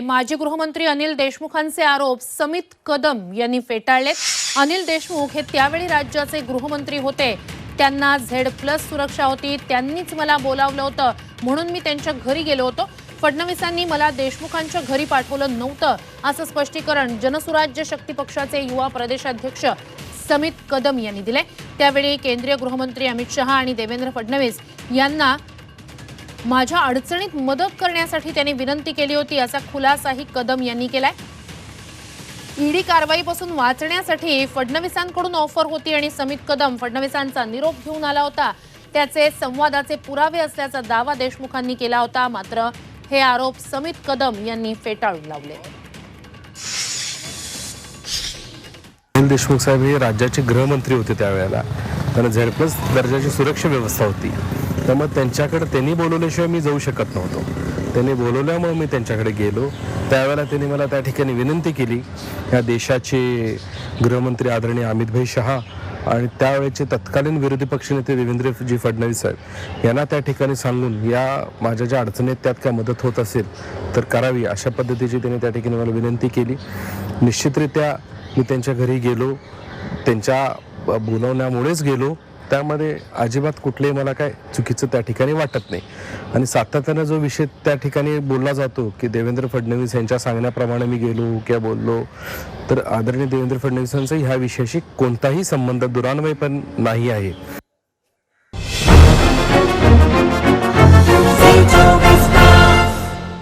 माजी गृहमंत्री अनिल देशमुखांचे आरोप समित कदम यांनी फेटाळलेत. अनिल देशमुख हे त्यावेळी राज्याचे गृहमंत्री होते. त्यांना झेड प्लस सुरक्षा होती. त्यांनीच मला बोलावलं होतं. म्हणून मी त्यांच्या घरी गेलो होतो. फडणवीसांनी मला देशमुखांच्या घरी पाठवलं नव्हतं असं स्पष्टीकरण जनसुराज्य शक्ती पक्षाचे युवा प्रदेशाध्यक्ष समित कदम यांनी दिले त्यावेळी केंद्रीय गृहमंत्री अमित शहा आणि देवेंद्र फडणवीस यांना माझ्या अडचणीत मदत करण्यासाठी त्यांनी विनंती केली होती असा खुलासाही कदम यांनी केलाय. ईडी कारवाईपासून वाचण्यासाठी फडणवीसांकडून ऑफर होती आणि समित कदम फडणवीसांचा निरोप घेऊन आला होता. त्याचे संवादाचे पुरावे असल्याचा दावा देशमुखांनी केला होता. मात्र हे आरोप समित कदम यांनी फेटाळून लावले. अनिल देशमुख साहेब हे राज्याचे गृहमंत्री होते त्यावेळेला. त्यांना झेड दर्जाची सुरक्षा व्यवस्था होती. तर मग त्यांच्याकडे त्यांनी बोलवल्याशिवाय मी जाऊ शकत नव्हतो. त्यांनी बोलवल्यामुळे मी त्यांच्याकडे गेलो. त्यावेळेला त्यांनी मला त्या ठिकाणी विनंती केली या देशाचे गृहमंत्री आदरणीय अमितभाई शहा आणि त्यावेळेचे तत्कालीन विरोधी पक्षनेते देवेंद्रजी फडणवीस साहेब यांना त्या ठिकाणी सांगून या माझ्या ज्या अडचणी आहेत त्यात काय मदत होत असेल तर करावी अशा पद्धतीची त्यांनी त्या ठिकाणी मला विनंती केली. निश्चितरित्या मी त्यांच्या घरी गेलो. त्यांच्या बोलवण्यामुळेच गेलो. त्यामध्ये अजिबात कुठलेही मला काय चुकीचं त्या ठिकाणी वाटत नाही. आणि सातत्यानं जो विषय त्या ठिकाणी बोलला जातो की देवेंद्र फडणवीस यांच्या सांगण्याप्रमाणे मी गेलो किंवा बोललो तर आदरणीय देवेंद्र फडणवीसांचा ह्या विषयाशी कोणताही संबंध दुरान्वय पण नाही आहे.